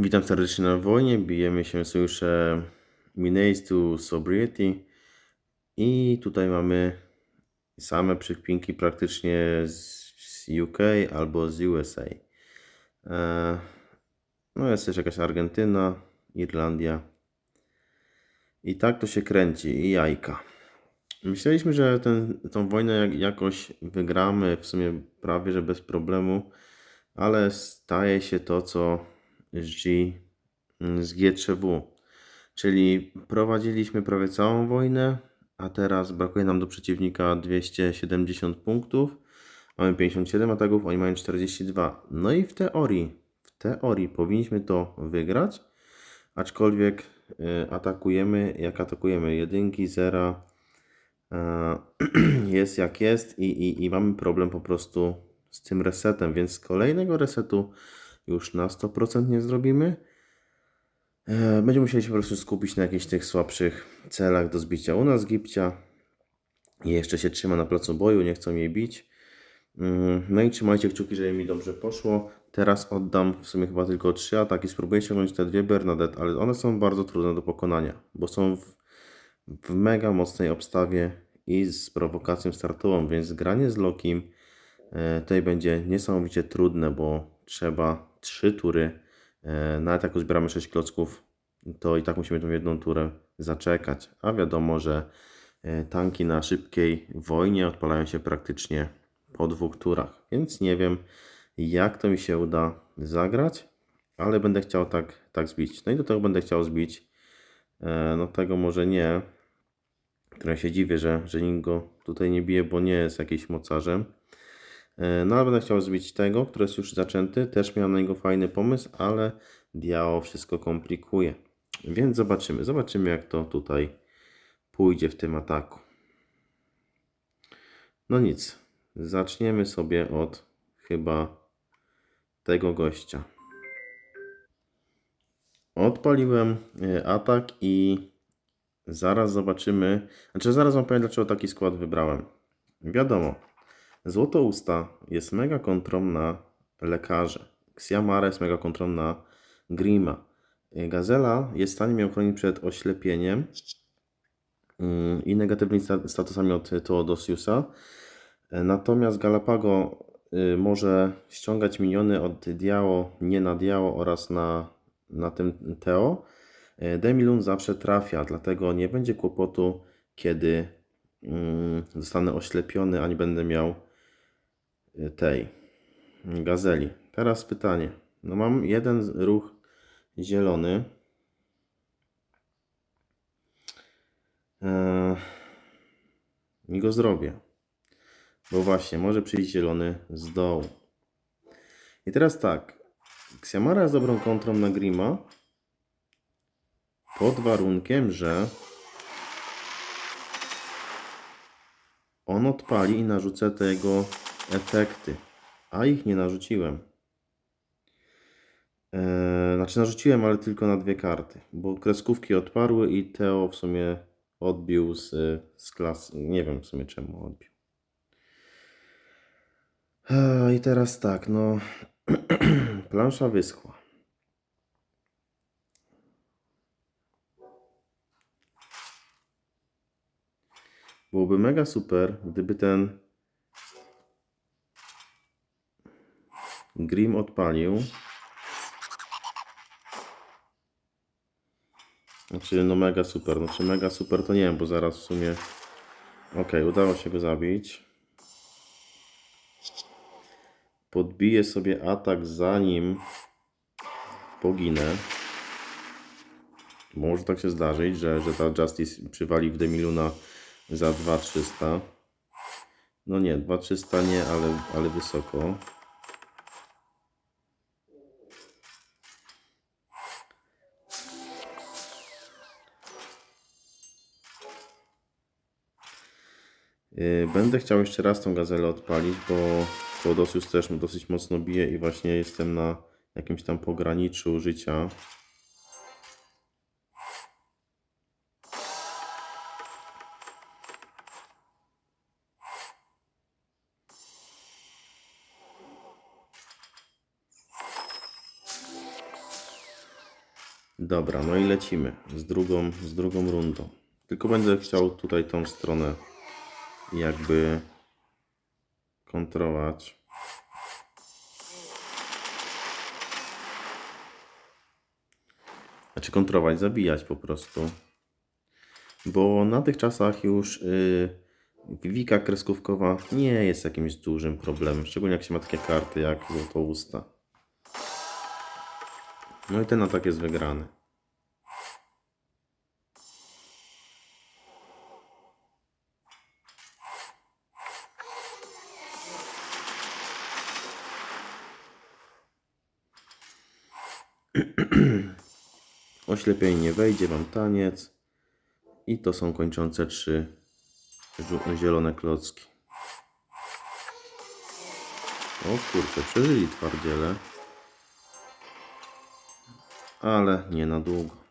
Witam serdecznie na wojnie. Bijemy się w sojusze Minace to Sobriety. I tutaj mamy same przypinki praktycznie z UK albo z USA. E, No jest też jakaś Argentyna, Irlandia. I tak to się kręci. I jajka. Myśleliśmy, że ten, tą wojnę jak, jakoś wygramy, w sumie prawie że bez problemu, ale staje się to, co G, z G3W. Czyli prowadziliśmy prawie całą wojnę, a teraz brakuje nam do przeciwnika 270 punktów. Mamy 57 ataków, oni mają 42. No i w teorii, w teorii powinniśmy to wygrać, aczkolwiek y, atakujemy, jak atakujemy, jedynki, zera, e, jest jak jest i, i, i mamy problem po prostu z tym resetem, więc kolejnego resetu już na 100% nie zrobimy. E, Będziemy musieli się po prostu skupić na jakichś tych słabszych celach do zbicia. U nas Gipcia jeszcze się trzyma na placu boju, nie chcą jej bić. Mm, No i trzymajcie kciuki, żeby mi dobrze poszło. Teraz oddam w sumie chyba tylko trzy ataki. Spróbuję ściągnąć te dwie Bernadette, ale one są bardzo trudne do pokonania, bo są w, w mega mocnej obstawie i z prowokacją startową, więc granie z Lokim e, tutaj będzie niesamowicie trudne, bo trzeba trzy tury. E, Nawet jak uzbieramy 6 klocków, to i tak musimy tą jedną turę zaczekać. A wiadomo, że e, tanki na szybkiej wojnie odpalają się praktycznie po dwóch turach, więc nie wiem jak to mi się uda zagrać, ale będę chciał tak, tak zbić. No i do tego będę chciał zbić, e, no tego może nie, które się dziwię, że, że nikt go tutaj nie bije, bo nie jest jakimś mocarzem. E, No ale będę chciał zbić tego, który jest już zaczęty. Też miałem na niego fajny pomysł, ale Diao wszystko komplikuje. Więc zobaczymy. Zobaczymy jak to tutaj pójdzie w tym ataku. No nic. Zaczniemy sobie od chyba tego gościa. Odpaliłem e, atak i zaraz zobaczymy. Znaczy, zaraz wam powiem, dlaczego taki skład wybrałem. Wiadomo, Złotousta jest mega kontrą na lekarzy. Jest mega kontrą na Grima. E, Gazela jest w stanie mnie ochronić przed oślepieniem mm, i negatywnymi sta- statusami od Teodosiusa. E, Natomiast Galapago y, może ściągać miniony od Diao, nie na Diao oraz na, na tym Teo. Demilun zawsze trafia, dlatego nie będzie kłopotu, kiedy mm, zostanę oślepiony, a nie będę miał y, tej gazeli. Teraz pytanie. No mam jeden z- ruch zielony. Eee, I go zrobię. Bo właśnie, może przyjść zielony z dołu. I teraz tak. Xiamara jest dobrą kontrą na Grima. Pod warunkiem, że on odpali i narzucę te jego efekty. A ich nie narzuciłem. Eee, znaczy narzuciłem, ale tylko na dwie karty. Bo kreskówki odparły i Teo w sumie odbił z, z klas. Nie wiem w sumie czemu odbił. Eee, I teraz tak, no. Plansza wyschła. Byłoby mega super, gdyby ten Grim odpalił. Znaczy, no mega super. Znaczy, mega super to nie wiem, bo zaraz w sumie. Okej, udało się go zabić. Podbiję sobie atak zanim poginę. Może tak się zdarzyć, że, że ta Justice przywali w Demiluna za 2300. No nie, 2300 nie, ale, ale wysoko. Będę chciał jeszcze raz tą gazelę odpalić, bo Teodosius też mu dosyć mocno bije i właśnie jestem na jakimś tam pograniczu życia. Dobra, no i lecimy z drugą, z drugą rundą. Tylko będę chciał tutaj tą stronę jakby kontrolować. Znaczy kontrolować, zabijać po prostu. Bo na tych czasach już yy, wika kreskówkowa nie jest jakimś dużym problemem. Szczególnie jak się ma takie karty jak Złotousta. No i ten atak jest wygrany. Oślepienie nie wejdzie, mam taniec. I to są kończące trzy zielone klocki. O kurczę, przeżyli twardziele. Ale nie na długo.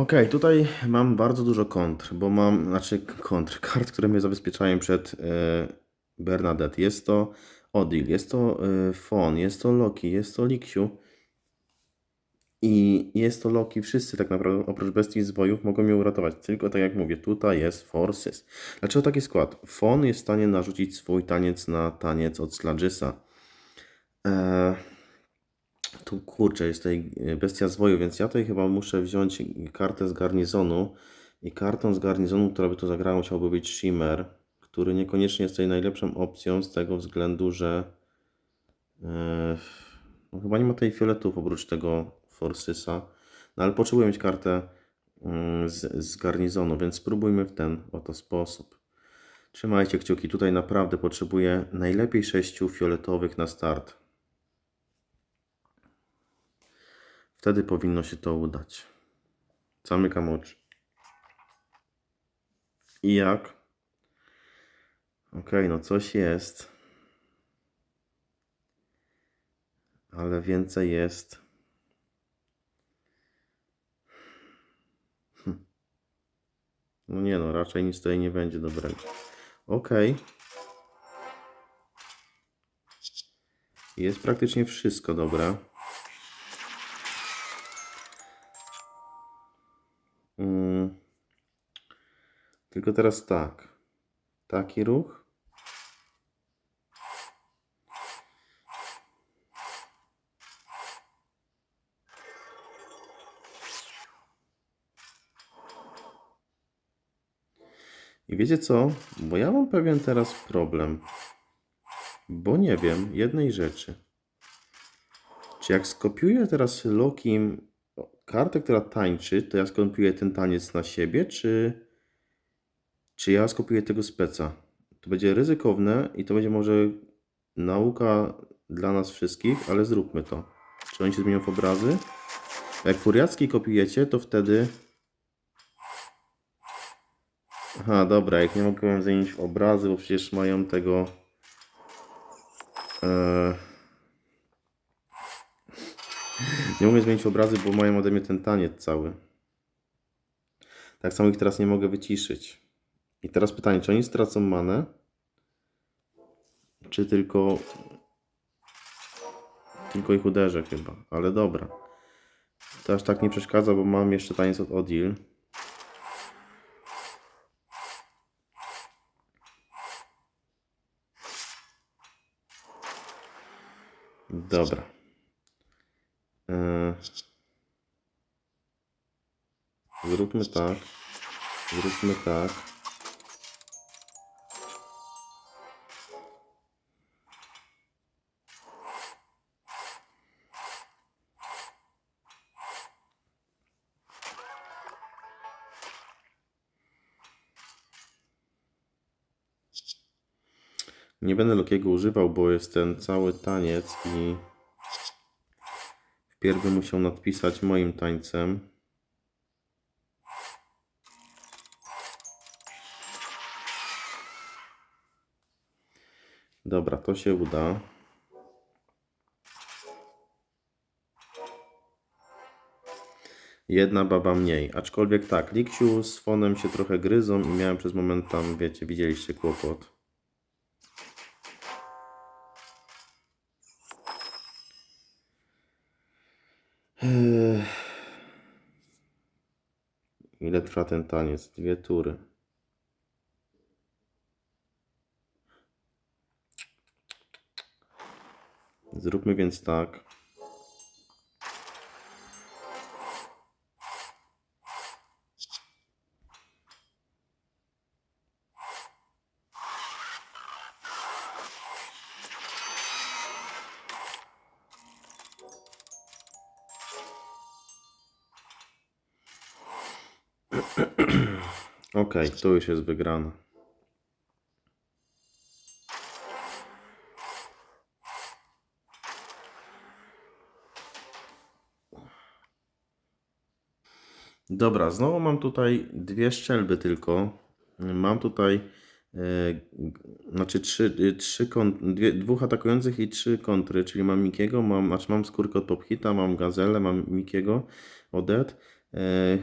Okej, tutaj mam bardzo dużo kontr, bo mam, znaczy kontr, kart, które mnie zabezpieczają przed e, Bernadette. Jest to Odil, jest to e, Fon, jest to Loki, jest to Liksiu. I jest to Loki, wszyscy tak naprawdę, oprócz bestii zwojów, mogą mnie uratować. Tylko tak jak mówię, tutaj jest Forces. Dlaczego taki skład? Fon jest w stanie narzucić swój taniec na taniec od Sludgesa. Eee, tu kurczę, jest tutaj e, bestia zwoju, więc ja tutaj chyba muszę wziąć kartę z garnizonu. I kartą z garnizonu, która by to zagrała, musiałby być Shimmer, który niekoniecznie jest tutaj najlepszą opcją z tego względu, że e, no, chyba nie ma tej fioletów oprócz tego Forsysa. No ale potrzebuję mieć kartę mm, z, z garnizonu, więc spróbujmy w ten oto sposób. Trzymajcie kciuki, tutaj naprawdę potrzebuję najlepiej sześciu fioletowych na start. Wtedy powinno się to udać. Zamykam oczy. I jak? Okej, no coś jest. Ale więcej jest. Hm. No nie no, raczej nic tutaj nie będzie dobrego. Okej. Jest praktycznie wszystko dobre. Mm. Tylko teraz tak. Taki ruch. I wiecie co? Bo ja mam pewien teraz problem. Bo nie wiem jednej rzeczy. Czy jak skopiuję teraz Lokim kartę, która tańczy, to ja skopiuję ten taniec na siebie, czy, czy ja skopiuję tego speca? To będzie ryzykowne i to będzie może nauka dla nas wszystkich, ale zróbmy to. Czy oni się zmienią w obrazy? Jak furiacki kopiujecie, to wtedy... Aha, dobra, jak nie mogłem zmienić w obrazy, bo przecież mają tego... Eee... Nie mogę zmienić obrazy, bo mają ode mnie ten taniec cały. Tak samo ich teraz nie mogę wyciszyć. I teraz pytanie, czy oni stracą manę? Czy tylko... Tylko ich uderzę chyba, ale dobra. To aż tak nie przeszkadza, bo mam jeszcze taniec od Odil. Dobra. Eee, Zróbmy tak. Zróbmy tak. Nie będę Lokiego używał, bo jest ten cały taniec i wpierw bym musiał nadpisać moim tańcem. Dobra, to się uda. jedna baba mniej. Aczkolwiek tak, Liksiu z fonem się trochę gryzą i miałem przez moment tam, wiecie, widzieliście kłopot. Ile trwa ten taniec? Dwie tury. Zróbmy więc tak. Okej, tu już jest wygrana. Dobra, znowu mam tutaj dwie szczelby tylko. Mam tutaj e, znaczy trzy, y, trzy kon, dwie, dwóch atakujących i trzy kontry, czyli mam Mikiego, mam, znaczy mam skórkę od Pophita, mam Gazelę, mam Mikiego, Odet, e,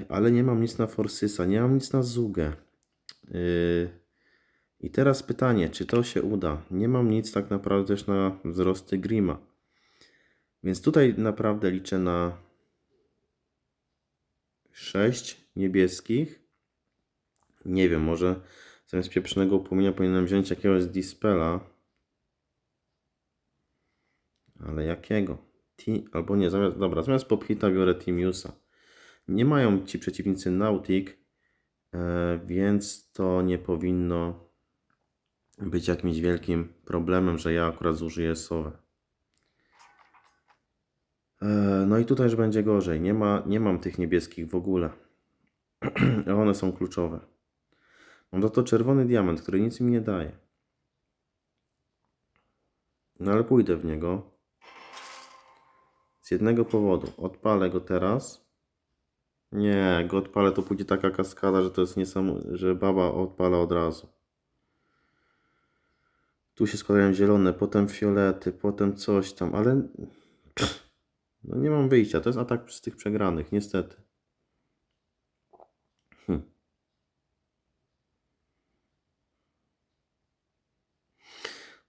ale nie mam nic na Forsysa, nie mam nic na Zugę. E, I teraz pytanie, czy to się uda? Nie mam nic tak naprawdę też na wzrosty Grima. Więc tutaj naprawdę liczę na 6 niebieskich. Nie wiem, może zamiast pieprzonego płomienia powinienem wziąć jakiegoś Dispela. Ale jakiego? Ti, albo nie, zamiast, dobra, zamiast Pophita biorę Timiusa. Nie mają ci przeciwnicy Nautic, e, więc to nie powinno być jakimś wielkim problemem, że ja akurat zużyję Sowę. E, No i tutaj już będzie gorzej. Nie, ma, nie mam tych niebieskich w ogóle. One są kluczowe. Mam za to czerwony diament, który nic mi nie daje. No ale pójdę w niego. Z jednego powodu. Odpalę go teraz. Nie, jak go odpalę, to pójdzie taka kaskada, że to jest niesamowite, że baba odpala od razu. Tu się składają zielone, potem fiolety, potem coś tam, ale no nie mam wyjścia. To jest atak z tych przegranych, niestety. Hm.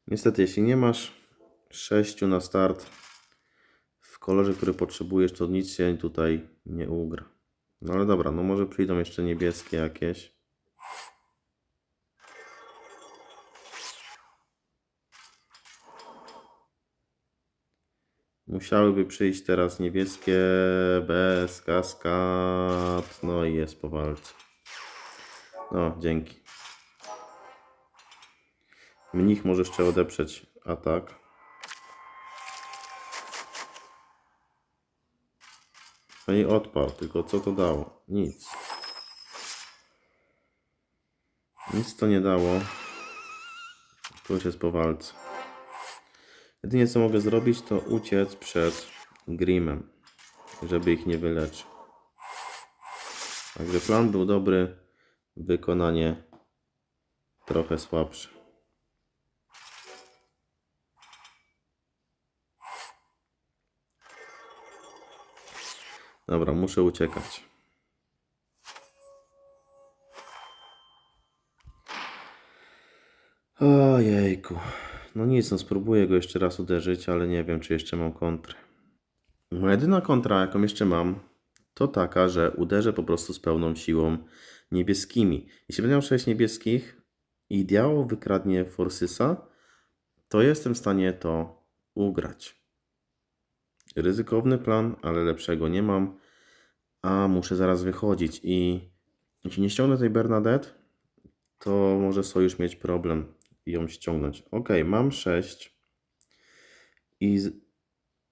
Niestety, jeśli nie masz sześciu na start w kolorze, który potrzebujesz, to nic się tutaj nie ugra. No ale dobra, no może przyjdą jeszcze niebieskie jakieś. Musiałyby przyjść teraz niebieskie bez kaskad. No i jest po walce. No, dzięki. Mnich może jeszcze odeprzeć atak. No i odparł, tylko co to dało? Nic. Nic to nie dało. Tu już jest po walce. Jedynie co mogę zrobić, to uciec przed Grimem, żeby ich nie wyleczył. Także plan był dobry, wykonanie trochę słabsze. Dobra, muszę uciekać. Ojejku. No nic, no spróbuję go jeszcze raz uderzyć, ale nie wiem, czy jeszcze mam kontrę. Moja jedyna kontra, jaką jeszcze mam, to taka, że uderzę po prostu z pełną siłą niebieskimi. Jeśli będę miał 6 niebieskich i diało wykradnie Forsysa, to jestem w stanie to ugrać. Ryzykowny plan, ale lepszego nie mam. A muszę zaraz wychodzić i jeśli nie ściągnę tej Bernadette, to może sojusz mieć problem ją ściągnąć. Ok, mam 6 i z...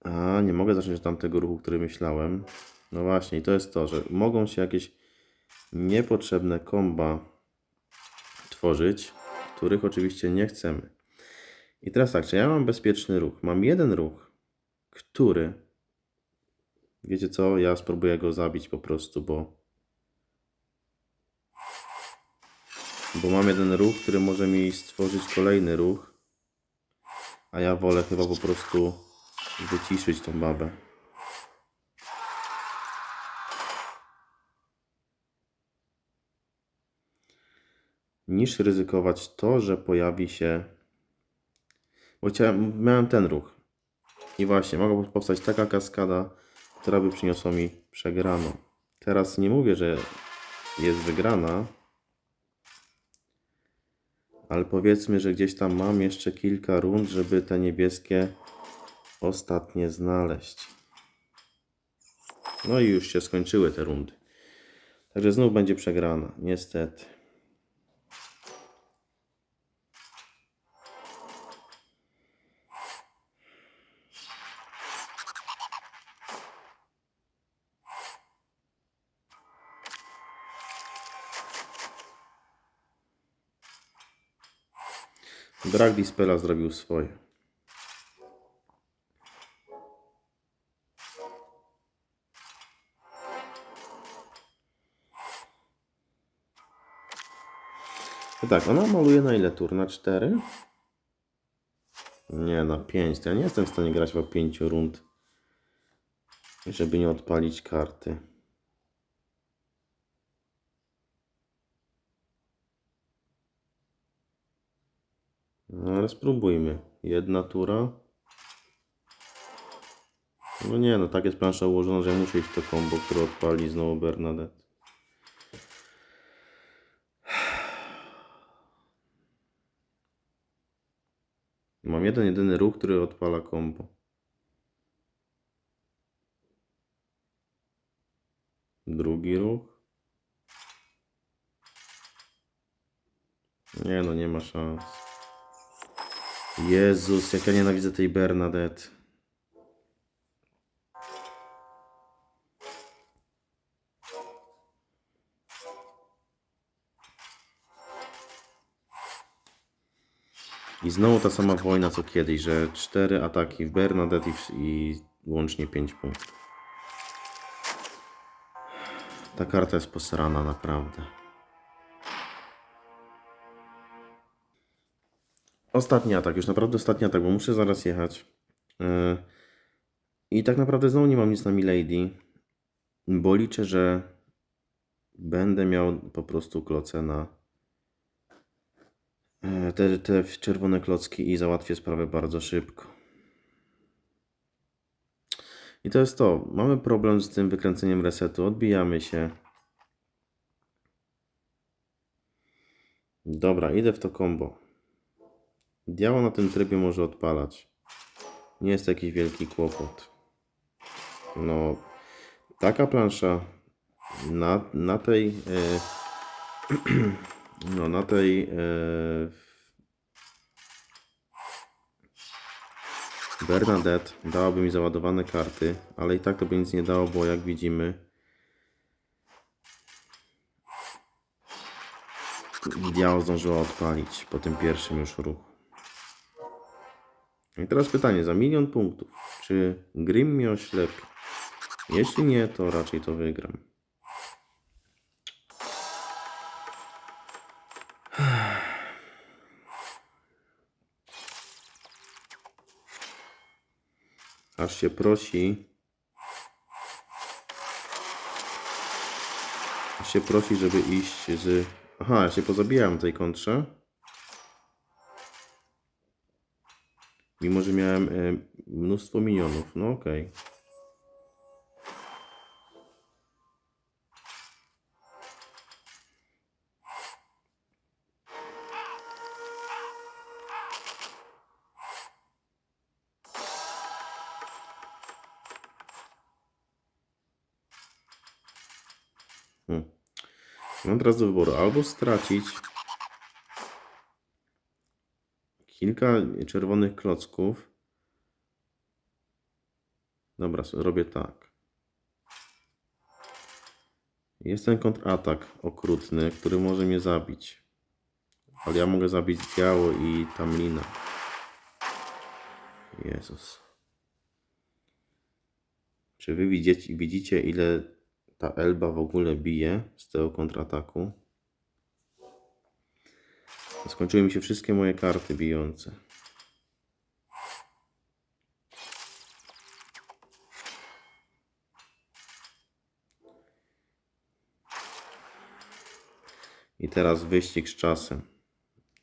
A, nie mogę zacząć od tamtego ruchu, który myślałem. No właśnie, i to jest to, że mogą się jakieś niepotrzebne komba tworzyć, których oczywiście nie chcemy. I teraz tak, czy ja mam bezpieczny ruch? Mam jeden ruch, który. Wiecie co? Ja spróbuję go zabić po prostu, bo. Bo mam jeden ruch, który może mi stworzyć kolejny ruch. A ja wolę chyba po prostu wyciszyć tą babę. Niż ryzykować to, że pojawi się. Bo chciałem, miałem ten ruch i właśnie, mogła powstać taka kaskada, która by przyniosła mi przegraną. Teraz nie mówię, że jest wygrana, ale powiedzmy, że gdzieś tam mam jeszcze kilka rund, żeby te niebieskie ostatnie znaleźć. No i już się skończyły te rundy. Także znów będzie przegrana, niestety. Brak Dispela zrobił swoje. Tak, ona maluje na ile tur? Na 4? Nie, na 5. To ja nie jestem w stanie grać w 5 rund, żeby nie odpalić karty. No ale spróbujmy. Jedna tura. No nie, no tak jest plansza ułożona, że muszę iść to combo, które odpali znowu Bernadette. Mam jeden, jedyny ruch, który odpala combo. Drugi ruch. Nie no, nie ma szans. Jezus, jak ja nienawidzę tej Bernadette. I znowu ta sama wojna co kiedyś, że cztery ataki w Bernadette i, łącznie 5 punktów. Ta karta jest posrana naprawdę. Ostatni atak, już naprawdę ostatni atak, bo muszę zaraz jechać. Yy, I tak naprawdę znowu nie mam nic na Milady, bo liczę, że będę miał po prostu kloce na e, te, te czerwone klocki i załatwię sprawę bardzo szybko. I to jest to. Mamy problem z tym wykręceniem resetu. Odbijamy się. Dobra, idę w to combo. Diało na tym trybie może odpalać. Nie jest to jakiś wielki kłopot. No, taka plansza na, na tej. E, no, na tej. E, Bernadette dałaby mi załadowane karty, ale i tak to by nic nie dało, bo jak widzimy. Diało zdążyła odpalić po tym pierwszym już ruchu. I teraz pytanie, za milion punktów, czy Grim mnie oślepi? Jeśli nie, to raczej to wygram. Aż się prosi. Aż się prosi, żeby iść z... Aha, ja się pozabijałem tej kontrze. Mimo, że miałem e, mnóstwo minionów. No okej. Hmm. Mam teraz do wyboru albo stracić kilka czerwonych klocków. Dobra, robię tak. Jest ten kontratak okrutny, który może mnie zabić. Ale ja mogę zabić Diało i Tamlina. Jezus. Czy wy widzicie, widzicie ile ta Elba w ogóle bije z tego kontrataku? Skończyły mi się wszystkie moje karty bijące. I teraz wyścig z czasem.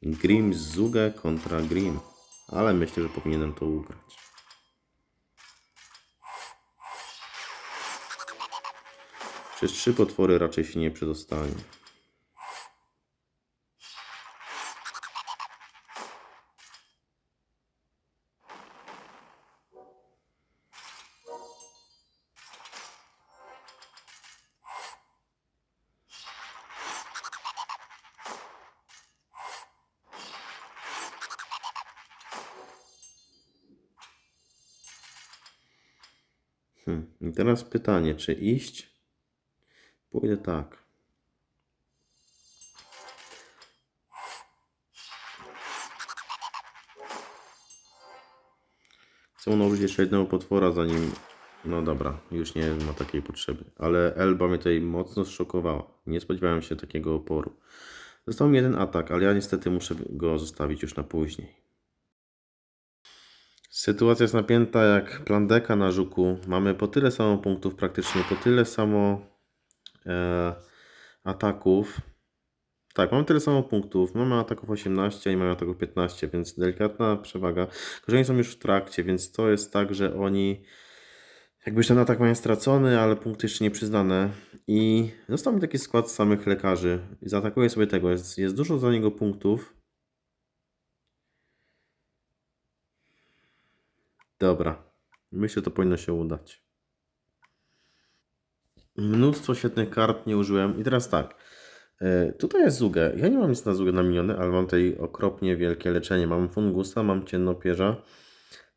Grim Zuge kontra Grim. Ale myślę, że powinienem to ugrać. Przez trzy potwory raczej się nie przedostanie. Pytanie, czy iść? Pójdę tak. Chcę ułożyć jeszcze jednego potwora, zanim... No dobra, już nie ma takiej potrzeby. Ale Elba mnie tutaj mocno zszokowała. Nie spodziewałem się takiego oporu. Został mi jeden atak, ale ja niestety muszę go zostawić już na później. Sytuacja jest napięta jak plan deka na żuku. Mamy po tyle samo punktów, praktycznie po tyle samo e, ataków. Tak, mamy tyle samo punktów. Mamy ataków 18 i mamy ataków 15, więc delikatna przewaga. Oni są już w trakcie, więc to jest tak, że oni jakby już ten atak mają stracony, ale punkty jeszcze nie przyznane. I został mi taki skład samych lekarzy. Zaatakuję sobie tego. Jest, jest dużo za niego punktów. Dobra. Myślę, to powinno się udać. Mnóstwo świetnych kart nie użyłem. I teraz tak. E, Tutaj jest Zugę. Ja nie mam nic na Zugę na miniony, ale mam tutaj okropnie wielkie leczenie. Mam Fungusa, mam Ciennopierza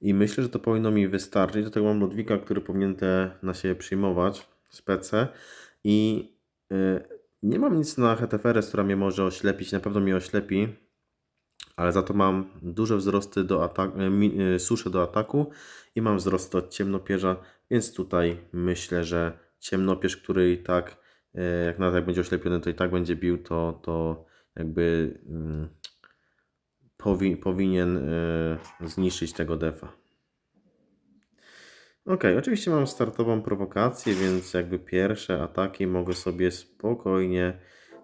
i myślę, że to powinno mi wystarczyć. Do tego mam Ludwika, który powinien te na siebie przyjmować, spece. I e, nie mam nic na Heteferes, która mnie może oślepić. Na pewno mnie oślepi, ale za to mam duże wzrosty do ataku, suszę do ataku i mam wzrost od ciemnopierza, więc tutaj myślę, że ciemnopierz, który i tak, e, jak nawet jak będzie oślepiony, to i tak będzie bił, to, to jakby mm, powi, powinien e, zniszczyć tego defa. Ok, oczywiście mam startową prowokację, więc jakby pierwsze ataki mogę sobie spokojnie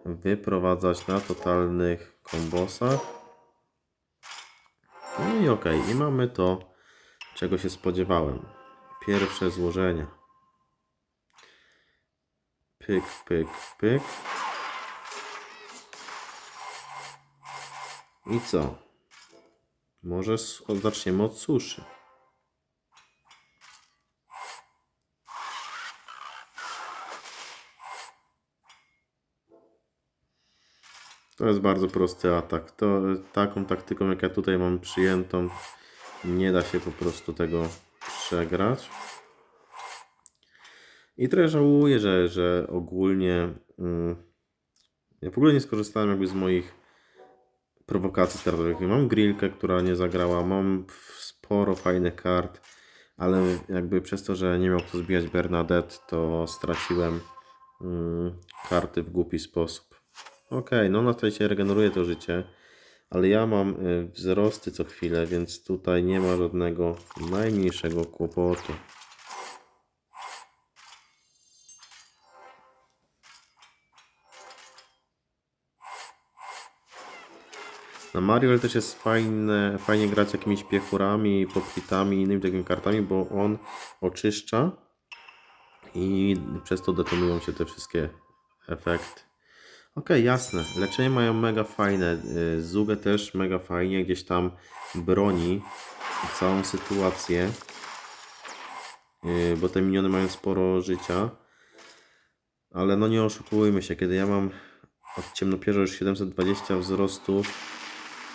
wyprowadzać na totalnych kombosach. No i ok, i mamy to, czego się spodziewałem. Pierwsze złożenie. Pyk, pyk, pyk. I co? Może zaczniemy od suszy. To jest bardzo prosty atak. To, taką taktyką, jak ja tutaj mam przyjętą, nie da się po prostu tego przegrać. I trochę żałuję, że, że ogólnie mm, ja w ogóle nie skorzystałem jakby z moich prowokacji startowych. Mam grillkę, która nie zagrała, mam sporo fajnych kart, ale jakby przez to, że nie miał kto zbijać Bernadette, to straciłem mm, karty w głupi sposób. Okej, no na tutaj się regeneruje to życie, ale ja mam y, wzrosty co chwilę, więc tutaj nie ma żadnego najmniejszego kłopotu. Na Mario też jest fajne, fajnie grać jakimiś piechurami, popchitami i innymi takimi kartami, bo on oczyszcza i przez to detonują się te wszystkie efekty. Okej, jasne. Leczenie mają mega fajne. Y, Zugę też mega fajnie gdzieś tam broni całą sytuację. Y, Bo te miniony mają sporo życia. Ale no nie oszukujmy się, kiedy ja mam od ciemnopierza już 720 wzrostu,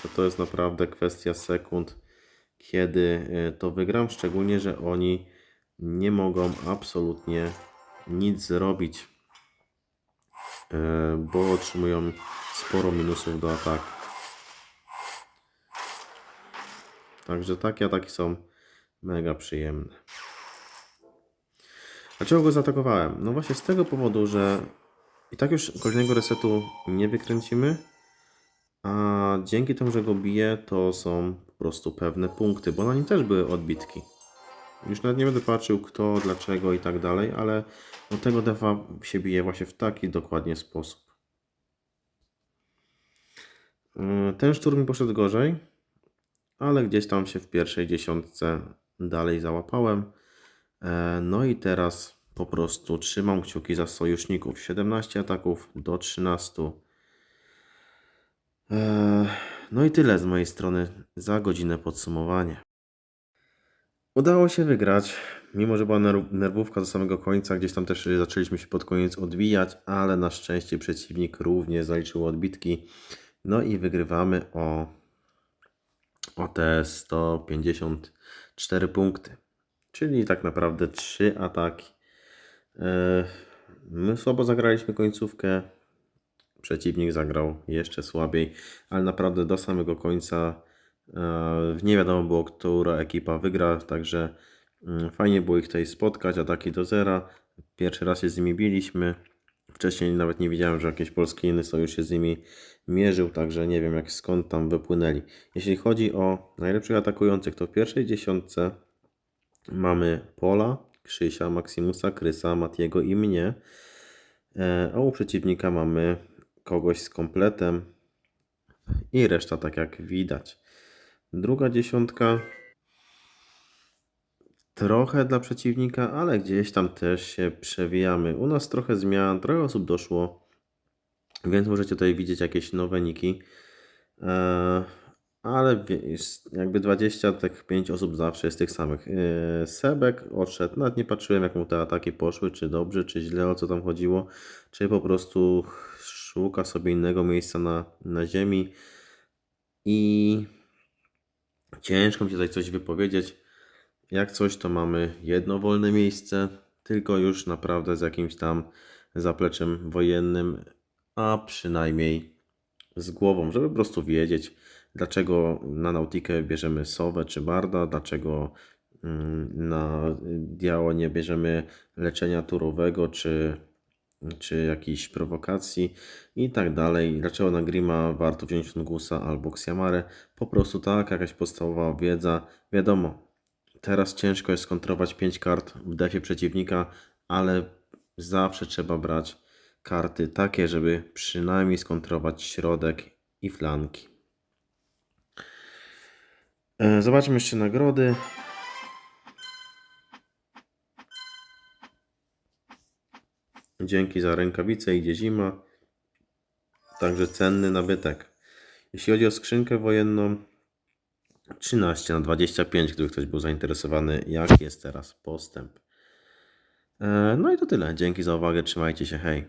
to to jest naprawdę kwestia sekund, kiedy y, to wygram. Szczególnie, że oni nie mogą absolutnie nic zrobić bo otrzymują sporo minusów do ataku. Także takie ataki są mega przyjemne. Dlaczego go zaatakowałem? No właśnie z tego powodu, że i tak już kolejnego resetu nie wykręcimy, a dzięki temu, że go bije, to są po prostu pewne punkty, bo na nim też były odbitki. Już nawet nie będę patrzył kto, dlaczego i tak dalej, ale no tego defa się bije właśnie w taki dokładnie sposób. Yy, Ten szturm poszedł gorzej, ale gdzieś tam się w pierwszej dziesiątce dalej załapałem. E, No i teraz po prostu trzymam kciuki za sojuszników. 17 ataków do 13. E, No i tyle z mojej strony za godzinę podsumowanie. Udało się wygrać, mimo że była ner- nerwówka do samego końca, gdzieś tam też zaczęliśmy się pod koniec odbijać, ale na szczęście przeciwnik również zaliczył odbitki. No i wygrywamy o, o te 154 punkty, czyli tak naprawdę 3 ataki. E, My słabo zagraliśmy końcówkę, przeciwnik zagrał jeszcze słabiej, ale naprawdę do samego końca nie wiadomo było, która ekipa wygra, także mm, fajnie było ich tutaj spotkać, ataki do zera. Pierwszy raz się z nimi biliśmy. Wcześniej nawet nie wiedziałem, że jakiś polski inny sojusz się z nimi mierzył, także nie wiem jak skąd tam wypłynęli. Jeśli chodzi o najlepszych atakujących, to w pierwszej dziesiątce mamy Pola, Krzysia, Maximusa, Krysa, Matiego i mnie. E, A u przeciwnika mamy kogoś z kompletem i reszta tak jak widać. Druga dziesiątka trochę dla przeciwnika, ale gdzieś tam też się przewijamy. U nas trochę zmian, trochę osób doszło, więc możecie tutaj widzieć jakieś nowe niki. E, ale jakby 20, tak 5 osób zawsze jest tych samych. E, Sebek odszedł, nawet nie patrzyłem jak mu te ataki poszły, czy dobrze, czy źle, o co tam chodziło, czy po prostu szuka sobie innego miejsca na, na ziemi i ciężko mi się tutaj coś wypowiedzieć. Jak coś, to mamy jedno wolne miejsce, tylko już naprawdę z jakimś tam zapleczem wojennym, a przynajmniej z głową, żeby po prostu wiedzieć, dlaczego na Nautikę bierzemy Sowę czy Barda, dlaczego mm, na Diało nie bierzemy leczenia turowego czy, czy jakiejś prowokacji i tak dalej. Dlaczego na Grima warto wziąć Fungusa albo Xiamarę. Po prostu tak, jakaś podstawowa wiedza. Wiadomo, teraz ciężko jest skontrować 5 kart w defie przeciwnika, ale zawsze trzeba brać karty takie, żeby przynajmniej skontrować środek i flanki. E, Zobaczmy jeszcze nagrody. Dzięki za rękawice, idzie zima. Także cenny nabytek. Jeśli chodzi o skrzynkę wojenną, 13 na 25, gdyby ktoś był zainteresowany, jaki jest teraz postęp. E, No i to tyle. Dzięki za uwagę, trzymajcie się, hej.